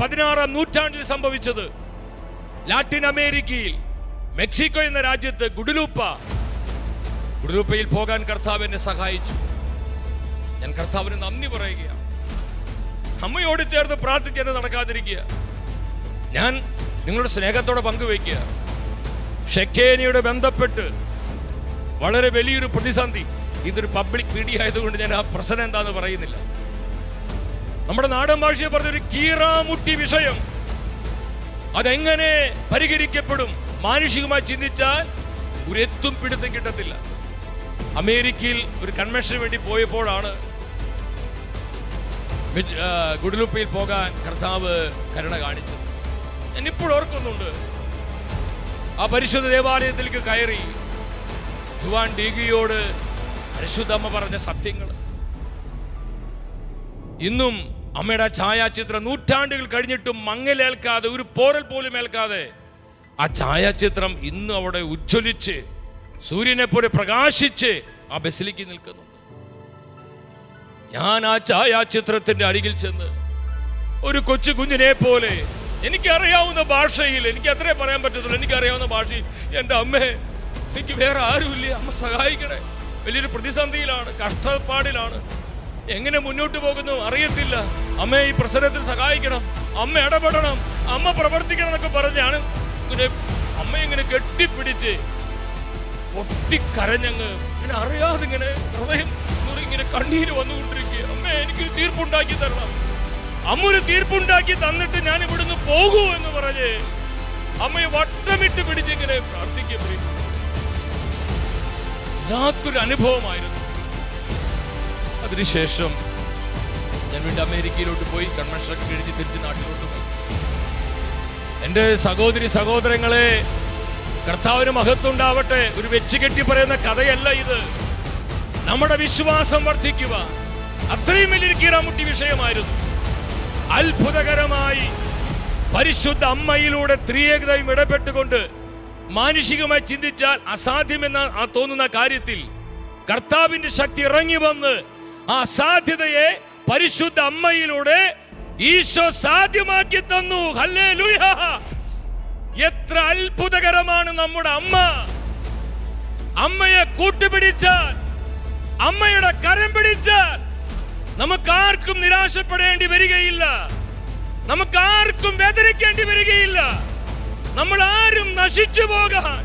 പതിനാറാം നൂറ്റാണ്ടിൽ സംഭവിച്ചത് ലാറ്റിൻ അമേരിക്കയിൽ മെക്സിക്കോ എന്ന രാജ്യത്ത് ഗുഡലൂപ്പ ഗുഡലൂപ്പയിൽ പോകാൻ കർത്താവ് എന്നെ സഹായിച്ചു. ഞാൻ കർത്താവിന് നന്ദി പറയുകയാണ്. അമ്മയോട് ചേർന്ന് പ്രാർത്ഥിച്ചത് നടക്കാതിരിക്കുക. ഞാൻ നിങ്ങളുടെ സ്നേഹത്തോടെ പങ്കുവയ്ക്കുക. ഷെക്കേനിയുടെ ബന്ധപ്പെട്ട് വളരെ വലിയൊരു പ്രതിസന്ധി. ഇതൊരു പബ്ലിക് മീഡിയ ആയതുകൊണ്ട് ഞാൻ ആ പ്രശ്നം എന്താന്ന് പറയുന്നില്ല. നമ്മുടെ നാടൻ ഭാഷയെ പറഞ്ഞൊരു കീറാമുട്ടി വിഷയം. അതെങ്ങനെ പരിഹരിക്കപ്പെടും? മാനുഷികമായി ചിന്തിച്ചാൽ ഒരു എത്തും പിടുത്തം കിട്ടത്തില്ല. അമേരിക്കയിൽ ഒരു കൺവെൻഷന് വേണ്ടി പോയപ്പോഴാണ് ഗുഡലുപ്പയിൽ പോകാൻ കർത്താവ് കരുണ കാണിച്ചത്. ഞാൻ ഇപ്പോഴും ഓർക്കുന്നുണ്ട്. ആ പരിശുദ്ധ ദേവാലയത്തിലേക്ക് കയറി ജുവാൻ ഡീഗിയോട് പരിശുദ്ധമ്മ പറഞ്ഞ സത്യങ്ങൾ. ഇന്നും അമ്മയുടെ ആ ഛായാചിത്രം നൂറ്റാണ്ടുകൾ കഴിഞ്ഞിട്ടും മങ്ങലേൽക്കാതെ ഒരു പോറൽ പോലും ഏൽക്കാതെ ആ ഛായാചിത്രം ഇന്ന് അവിടെ ഉജ്ജ്വലിച്ച് സൂര്യനെ പോലെ പ്രകാശിച്ച് ആ ബസിലിക്ക് നിൽക്കുന്നുണ്ട് ഞാൻ ആ ഛായാചിത്രത്തിന്റെ അരികിൽ ചെന്ന് ഒരു കൊച്ചു കുഞ്ഞിനെ പോലെ എനിക്കറിയാവുന്ന ഭാഷയിൽ എനിക്ക് അത്രേ പറയാൻ പറ്റത്തുള്ളൂ എനിക്കറിയാവുന്ന ഭാഷയിൽ എന്റെ അമ്മേ എനിക്ക് വേറെ ആരുമില്ല അമ്മ സഹായിക്കണേ. വലിയൊരു പ്രതിസന്ധിയിലാണ് കഷ്ടപ്പാടിലാണ്. എങ്ങനെ മുന്നോട്ട് പോകുന്നു അറിയത്തില്ല. അമ്മ ഈ പ്രശ്നത്തിൽ സഹായിക്കണം. അമ്മ ഇടപെടണം. അമ്മ പ്രവർത്തിക്കണം എന്നൊക്കെ പറഞ്ഞാണ് ഇങ്ങനെ അമ്മ ഇങ്ങനെ കെട്ടിപ്പിടിച്ച് പൊട്ടിക്കരഞ്ഞങ്ങ് ഇങ്ങനെ അറിയാതെ ഇങ്ങനെ ഹൃദയം ഇങ്ങനെ കണ്ണീര് വന്നുകൊണ്ടിരിക്കുക അമ്മ എനിക്ക് തീർപ്പുണ്ടാക്കി തരണം. അമ്മ ഒരു തീർപ്പുണ്ടാക്കി തന്നിട്ട് ഞാൻ ഇവിടുന്ന് പോകൂ എന്ന് പറഞ്ഞ് അമ്മയെ വട്ടമിട്ട് പിടിച്ചിങ്ങനെ പ്രാർത്ഥിക്കപ്പെടും അനുഭവമായിരുന്നു അതിനുശേഷം ഞാൻ വീണ്ടും അമേരിക്കയിലോട്ട് പോയി കൺവെൻഷനൊക്കെ കഴിഞ്ഞ് തിരിച്ച് നാട്ടിലോട്ട് പോയി. എന്റെ സഹോദരി സഹോദരങ്ങളെ കർത്താവിന് മഹത്വം ഉണ്ടാവട്ടെ ഒരു വെച്ച് കെട്ടി പറയുന്ന കഥയല്ല ഇത്. നമ്മുടെ വിശ്വാസം വർദ്ധിക്കുക. അത്രയും വലിയൊരു കീറാമുട്ടി വിഷയമായിരുന്നു. അത്ഭുതകരമായി പരിശുദ്ധ അമ്മയിലൂടെ ത്രിയേകതയും ഇടപെട്ടുകൊണ്ട് മാനുഷികമായി ചിന്തിച്ചാൽ അസാധ്യമെന്ന് തോന്നുന്ന കാര്യത്തിൽ കർത്താവിന്റെ ശക്തി ഇറങ്ങി വന്ന് ആ സാധ്യതയെ പരിശുദ്ധ അമ്മയിലൂടെ ഈശോ സാധ്യമാക്കി തന്നു. എത്ര അത്ഭുതകരമാണ് നമ്മുടെ അമ്മ. അമ്മയെ കൂട്ടുപിടിച്ചാൽ അമ്മയുടെ കരം പിടിച്ചാൽ നമുക്ക് ആർക്കും നിരാശപ്പെടേണ്ടി വരികയില്ല. നമുക്ക് ആർക്കും വേദനിക്കേണ്ടി വരികയില്ല. നമ്മൾ ആരും നശിച്ചു പോകാൻ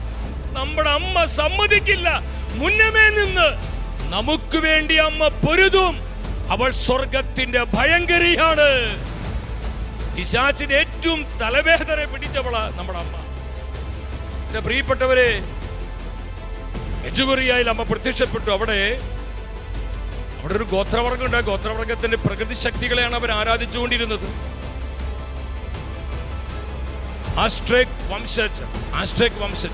നമ്മുടെ അമ്മ സമ്മതിക്കില്ല. മുന്നമേ നിന്ന് നമുക്ക് വേണ്ടി അമ്മ പൊരുതും. അവൾ സ്വർഗത്തിന്റെ ഭയങ്കരിയാണ്. പിശാച്ചിന് ഏറ്റവും തലവേദന പിടിച്ചവളാ നമ്മുടെ അമ്മ. എന്റെ പ്രിയപ്പെട്ടവരെ യജുവറിയായി അമ്മ പ്രത്യക്ഷപ്പെട്ടു. അവിടെ അവിടെ ഒരു ഗോത്രവർഗമുണ്ട്. ഉണ്ട് ഗോത്രവർഗത്തിന്റെ പ്രകൃതി ശക്തികളെയാണ് അവർ ആരാധിച്ചുകൊണ്ടിരുന്നത്. ആസ്ട്രേക് വംശജ ആസ്ട്രേക് വംശജ.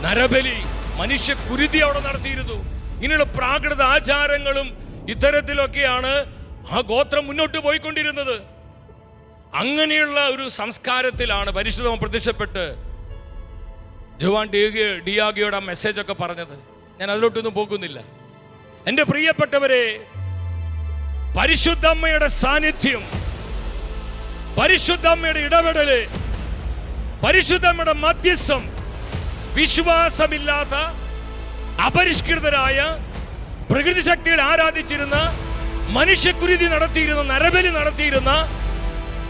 നരബലി മനുഷ്യ കുരുതി അവിടെ നടത്തിയിരുന്നു. ഇങ്ങനെയുള്ള പ്രാകൃത ആചാരങ്ങളും ഇത്തരത്തിലൊക്കെയാണ് ആ ഗോത്രം മുന്നോട്ട് പോയിക്കൊണ്ടിരുന്നത്. അങ്ങനെയുള്ള ഒരു സംസ്കാരത്തിലാണ് പരിശുദ്ധം പ്രത്യക്ഷപ്പെട്ട് ജുവാൻ ഡിയാഗി ഡിയാഗിയോട് ആ മെസ്സേജ് ഒക്കെ പറഞ്ഞത്. ഞാൻ അതിലോട്ടൊന്നും പോകുന്നില്ല. എന്റെ പ്രിയപ്പെട്ടവരെ പരിശുദ്ധമ്മയുടെ സാന്നിധ്യം പരിശുദ്ധമ്മയുടെ ഇടപെടൽ പരിശുദ്ധമ്മയുടെ മധ്യസ്ഥം വിശ്വാസമില്ലാത്ത അപരിഷ്കൃതരായ പ്രകൃതി ശക്തികൾ ആരാധിച്ചിരുന്ന മനുഷ്യക്കുരുതി നടത്തിയിരുന്ന നരബലി നടത്തിയിരുന്ന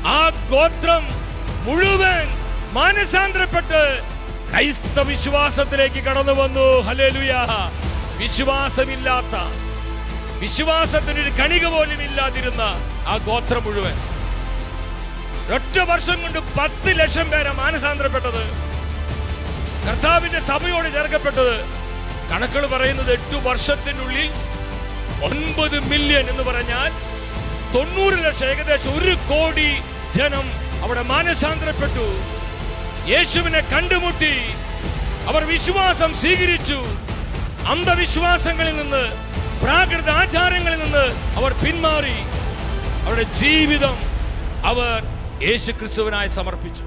ആ ഗോത്രം മുഴുവൻ മാനസാന്തരപ്പെട്ട് ക്രൈസ്തവ വിശ്വാസത്തിലേക്ക് കടന്നു വന്നു. ഹലേലുയ വിശ്വാസമില്ലാത്ത വിശ്വാസത്തിനൊരു കണിക പോലും ഇല്ലാതിരുന്ന ആ ഗോത്രം മുഴുവൻ. ഒറ്റ വർഷം കൊണ്ട് പത്ത് ലക്ഷം പേരെ മാനസാന്തരപ്പെട്ടത്. കർത്താവിന്റെ സഭയോട് ചേർക്കപ്പെട്ടത്. കണക്കുകൾ പറയുന്നത് എട്ടു വർഷത്തിനുള്ളിൽ ഒൻപത് മില്യൺ എന്ന് പറഞ്ഞാൽ തൊണ്ണൂറ് ലക്ഷം ഏകദേശം ഒരു കോടി ജനം അവിടെ മാനസാന്തരപ്പെട്ടു. യേശുവിനെ കണ്ടുമുട്ടി. അവർ വിശ്വാസം സ്വീകരിച്ചു. അന്ധവിശ്വാസങ്ങളിൽ നിന്ന് പ്രാകൃത ആചാരങ്ങളിൽ നിന്ന് അവർ പിന്മാറി. അവരുടെ ജീവിതം അവർ യേശു ക്രിസ്തുവിനായി സമർപ്പിച്ചു.